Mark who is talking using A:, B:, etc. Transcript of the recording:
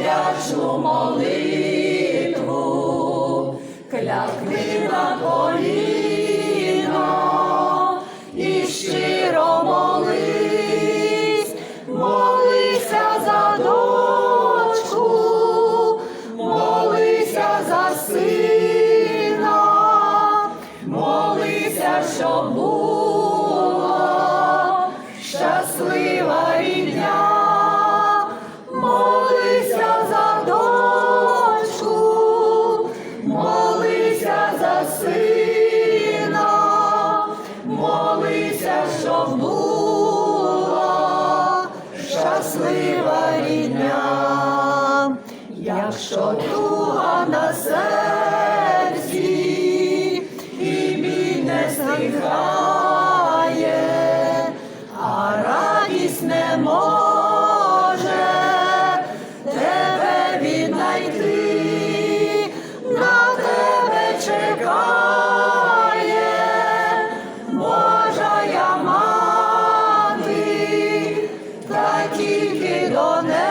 A: вдячну молитву, клякни на коліна і щиро молись, молися за дочку, молися за сина, молися, щоб. молися за сина, молися, щоб була щаслива рідня, якщо туга на серці і бій не стиха. тільки до неба.